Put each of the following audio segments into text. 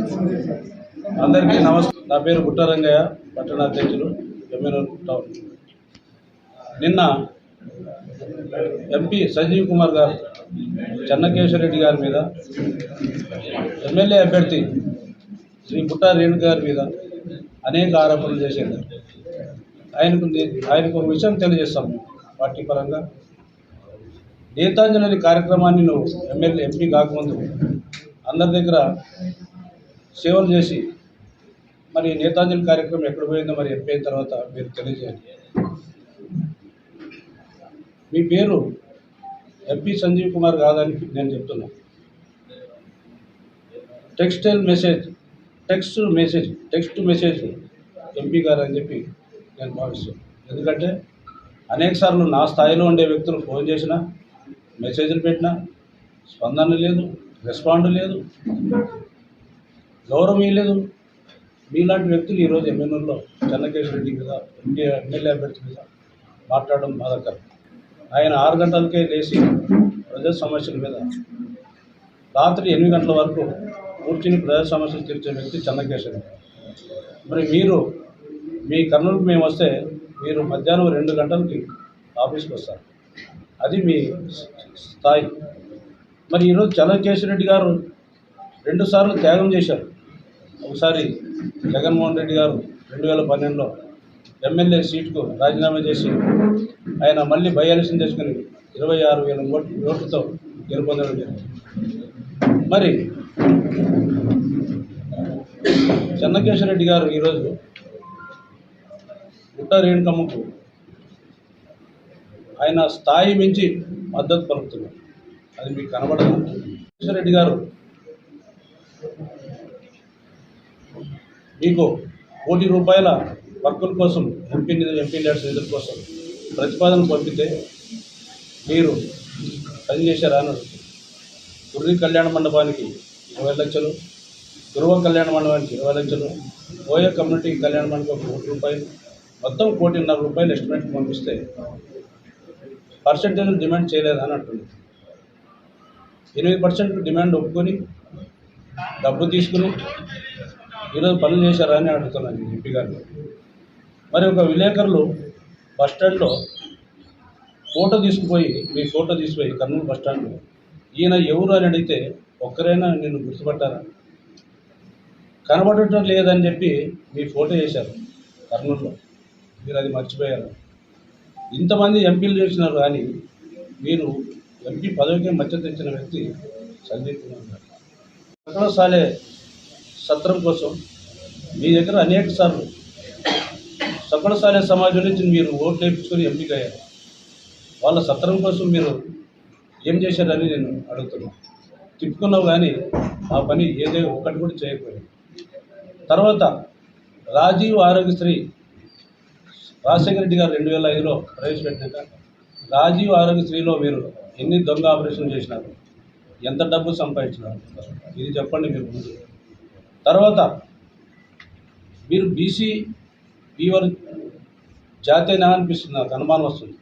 అందరికీ నమస్కారం. నా పేరు గుట్టారంగయ్య పట్టణ అధ్యక్షులు ఎమ్మెల్యే టౌన్. నిన్న ఎంపీ సంజీవ్ కుమార్ గారు చెన్నకేశ్వరరెడ్డి గారి మీద ఎమ్మెల్యే అభ్యర్థి శ్రీ పుట్టా రేణు గారి మీద అనేక ఆరోపణలు చేశారు. ఆయనకు ఆయనకు ఒక విషయం తెలియజేస్తాము పార్టీ పరంగా. నేతాంజలి కార్యక్రమాన్ని నువ్వు ఎమ్మెల్యే ఎంపీ కాకముందు అందరి దగ్గర సేవలు చేసి మరి నేతాంజలి కార్యక్రమం ఎక్కడ పోయిందో మరి ఎంపీ అయిన తర్వాత మీరు తెలియజేయండి. మీ పేరు ఎంపీ సంజీవ్ కుమార్ కాదని నేను చెప్తున్నా. Textile message text message text message MP garu అని చెప్పి నేను భావిస్తున్నాను ఎందుకంటే అనేక సార్లు నా స్థాయిలో ఉండే వ్యక్తులు ఫోన్ చేసినా మెసేజ్లు పెట్టినా స్పందన లేదు రెస్పాండ్ లేదు. గౌరవం ఇవ్వలేదు మీలాంటి వ్యక్తులు ఈరోజు ఎమ్మెల్యేలో చెన్నకేశ్వర రెడ్డి మీద ఎంపీ ఎమ్మెల్యే అభ్యర్థి మీద మాట్లాడడం బాధాకరం. ఆయన ఆరు గంటలకే లేచి ప్రజా సమస్యల మీద రాత్రి ఎనిమిది గంటల వరకు కూర్చుని ప్రజా సమస్యలు తీర్చే వ్యక్తి చెన్నకేశ్వర మరి మీరు మీ కర్నూలుకు మేము వస్తే మీరు మధ్యాహ్నం రెండు గంటలకి ఆఫీస్కి వస్తారు. అది మీ స్థాయి. మరి ఈరోజు చంద్రకేశ్వర రెడ్డి గారు రెండుసార్లు త్యాగం చేశారు. ఒకసారి జగన్మోహన్ రెడ్డి గారు రెండు వేల పన్నెండులో ఎమ్మెల్యే సీట్కు రాజీనామా చేసి ఆయన మళ్ళీ బై ఎలక్షన్ చేసుకుని ఇరవై ఆరు వేల ఓట్లు ఓట్లతో గెలుపొందడం జరిగింది. మరి చంద్రకేశ్వర రెడ్డి గారు ఈరోజు గుట్ట రేణుకమ్మకు ఆయన స్థాయి మించి మద్దతు పలుకుతున్నారు. అది మీకు కనబడదు. రెడ్డి గారు మీకు కోటి రూపాయల వర్కుల కోసం ఎంపీ నిధులు ఎంపీ ల్యాడ్స్ నిధుల కోసం ప్రతిపాదన పంపితే మీరు పని చేశారా అని గుర్రి కళ్యాణ మండపానికి ఇరవై లక్షలు ధ్రువ కళ్యాణ మండపానికి ఇరవై లక్షలు ఓయ కమ్యూనిటీ కళ్యాణ మండపం కోటి రూపాయలు మొత్తం కోటిన్నర రూపాయలు ఎస్టిమేట్ పంపిస్తే పర్సెంటేజ్ డిమాండ్ చేయలేదు అని అంటుంది. ఎనిమిది పర్సెంట్ డిమాండ్ ఒప్పుకొని డబ్బు తీసుకుని ఈరోజు పనులు చేశారా అని అడుగుతున్నాను ఎంపీ గారు మరి ఒక విలేకరులు బస్ స్టాండ్లో ఫోటో తీసుకుపోయి మీ ఫోటో తీసుకుపోయి కర్నూలు బస్టాండ్లో ఈయన ఎవరు అని అడిగితే ఒక్కరైనా నిన్ను గుర్తుపట్టారా? కనబడటం లేదని చెప్పి మీ ఫోటో వేశారు కర్నూలులో. మీరు అది మర్చిపోయారు. ఇంతమంది ఎంపీలు చేసినారు కానీ మీరు ఎంపీ పదవికి మధ్య తెచ్చిన వ్యక్తి సందీప్ కుమార్ గారు. సాలే సత్రం కోసం మీ దగ్గర అనేక సార్లు సకల సమాజం నుంచి మీరు ఓట్లు వేయించుకొని ఎంపిక అయ్యారు వాళ్ళ సత్రం కోసం మీరు ఏం చేశారని నేను అడుగుతున్నాను. తిప్పుకున్నావు కానీ ఆ పని ఏదో ఒకటి కూడా చేయకపోయింది తర్వాత రాజీవ్ ఆరోగ్యశ్రీ రాజశేఖర రెడ్డి గారు రెండు వేల ఐదులో ప్రవేశపెట్టాక రాజీవ్ ఆరోగ్యశ్రీలో మీరు ఎన్ని దొంగ ఆపరేషన్ చేసినారు? ఎంత డబ్బు సంపాదించినారు? ఇది చెప్పండి మీరు ముందు. తర్వాత మీరు బీసీ ఫీవర్ జాతీయనా అనిపిస్తుంది నాకు అనుమానం వస్తుంది.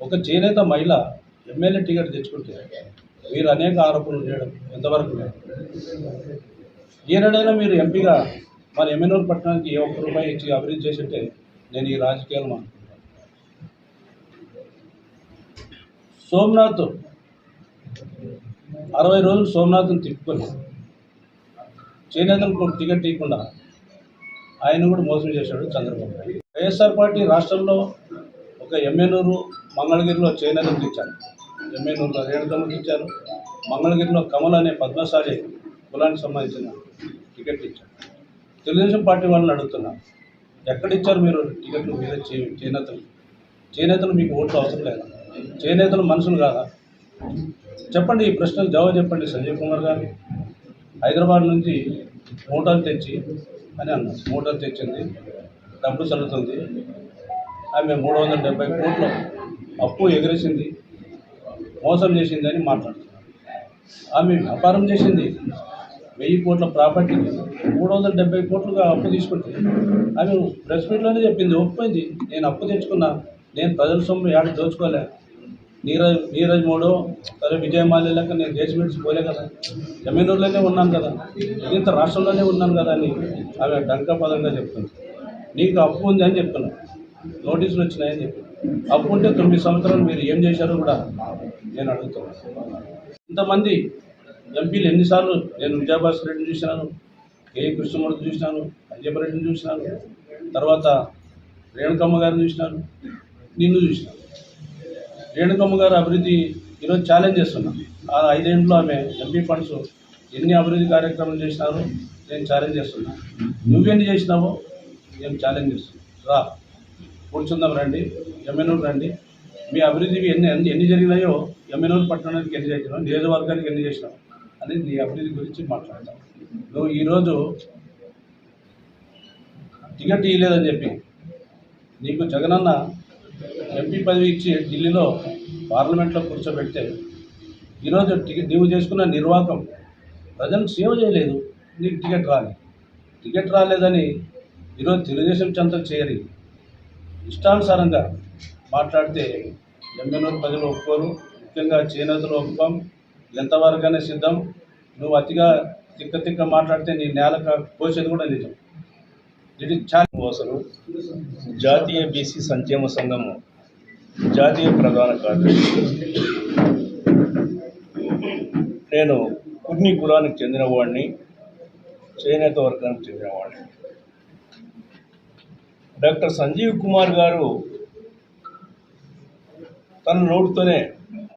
ఒక చేనేత మహిళ ఎమ్మెల్యే టికెట్ తెచ్చుకుంటే మీరు అనేక ఆరోపణలు చేయడం ఎంతవరకు లేదు ఏనాడైనా మీరు ఎంపీగా మన ఎమ్మెల్యేల పట్టణానికి ఏ ఒక్క రూపాయి ఇచ్చి అభివృద్ధి చేసింటే నేను ఈ రాజకీయాలు మానుకుంటాను. సోమనాథ్ అరవై రోజులు సోమనాథ్ని తిప్పుకొని చేనేతలకు టికెట్ ఇవ్వకుండా ఆయన కూడా మోసం చేశాడు చంద్రబాబు నాయుడు. వైఎస్ఆర్ పార్టీ రాష్ట్రంలో ఒక ఎమ్మెనూరు మంగళగిరిలో చేనేతలకు ఇచ్చారు ఎమ్మెనూరులో రేణుకమ్మకి ఇచ్చారు మంగళగిరిలో కమల్ అనే పద్మశాలి కులానికి సంబంధించిన టికెట్ ఇచ్చారు తెలుగుదేశం పార్టీ వాళ్ళని అడుగుతున్నా ఎక్కడ ఇచ్చారు మీరు టికెట్లు మీరే చేనేతలు చేనేతలు మీకు ఓట్లు అవసరం లేదా? చేనేతలు మనుషులు కాదా? చెప్పండి ఈ ప్రశ్నలు జవాబు చెప్పండి సంజయ్ కుమార్ గారు. హైదరాబాద్ నుంచి మూటలు తెచ్చి అని అన్నారు. మూటలు తెచ్చింది డబ్బు చల్లుతుంది ఆమె మూడు వందల డెబ్బై కోట్లు అప్పు ఎగిరేసింది మోసం చేసింది అని మాట్లాడుతున్నారు. ఆమె వ్యాపారం చేసింది వెయ్యి కోట్ల ప్రాపర్టీ మూడు వందల డెబ్బై కోట్లుగా అప్పు తీసుకుంటుంది ఆమె ప్రెస్ మీట్లోనే చెప్పింది ఒప్పింది నేను అప్పు తెచ్చుకున్నా నేను ప్రజల సొమ్ము ఏడ దోచుకోలే నీరజ్ నీరజ్ మోడో సరే విజయమాల్య లెక్క నేను దేశం విడిచి పోలే కదా ఎమ్మెల్యేలోనే ఉన్నాను కదా. ఇంత రాష్ట్రంలోనే ఉన్నాను కదా అని ఆమె డంక పదంగా చెప్తుంది. నీకు అప్పు ఉంది అని చెప్తున్నాను నోటీసులు వచ్చినాయని చెప్పి అప్పు ఉంటే తొమ్మిది సంవత్సరాలు మీరు ఏం చేశారో కూడా నేను అడుగుతున్నాను ఇంతమంది ఎంపీలు ఎన్నిసార్లు నేను విజయభాస్కర్ రెడ్డిని చూసినాను కే. కృష్ణమూర్తి చూసినాను అయ్యప్ప రెడ్డిని చూసినాను తర్వాత రేణుకమ్మ గారిని చూసినాను నిన్ను చూసినాను రేణుకమ్మ గారు అభివృద్ధి ఈరోజు ఛాలెంజ్ చేస్తున్నాం. ఆ ఐదేంట్లో ఆమె ఎంపీ ఫండ్స్ ఎన్ని అభివృద్ధి కార్యక్రమాలు చేసినారో నేను ఛాలెంజ్ చేస్తున్నా. నువ్వెన్ని చేసినావో నేను ఛాలెంజ్ చేస్తున్నా. రా కూర్చుందాం రండి ఎమ్మెనూరు రండి. మీ అభివృద్ధికి ఎన్ని ఎన్ని ఎన్ని జరిగినాయో ఎమ్మెనూరు పట్టణానికి ఎన్ని చేసినావు నియోజకవర్గానికి ఎన్ని చేసినావు అని నీ అభివృద్ధి గురించి మాట్లాడతాం నువ్వు ఈరోజు టికెట్ ఇవ్వలేదని చెప్పి నీకు జగనన్న ఎంపీ పదవి ఇచ్చి ఢిల్లీలో పార్లమెంట్లో కూర్చోబెడితే ఈరోజు టికెట్ నీవు చేసుకున్న నిర్వాహకం ప్రజలకు సేవ చేయలేదు. నీకు టికెట్ రాలేదు టికెట్ రాలేదని ఈరోజు తెలుగుదేశం చెంత చేరి ఇష్టానుసారంగా మాట్లాడితే ఎమ్మెల్యే ప్రజలు ఒప్పుకోరు. ముఖ్యంగా చేనేతలు ఒప్పుకోం. ఎంతవరకైనా సిద్ధం. నువ్వు అతిగా తిక్క తిక్క మాట్లాడితే నీ నేల పోసేది కూడా నిజం. ఇది చాలా కోసలు జాతీయ బీసీ సంక్షేమ సంఘము జాతీయ ప్రధాన కార్యదర్శి. నేను కుర్ని కులానికి చెందినవాడిని చేనేత వర్గానికి చెందినవాడిని. డాక్టర్ సంజీవ్ కుమార్ గారు తన నోటితోనే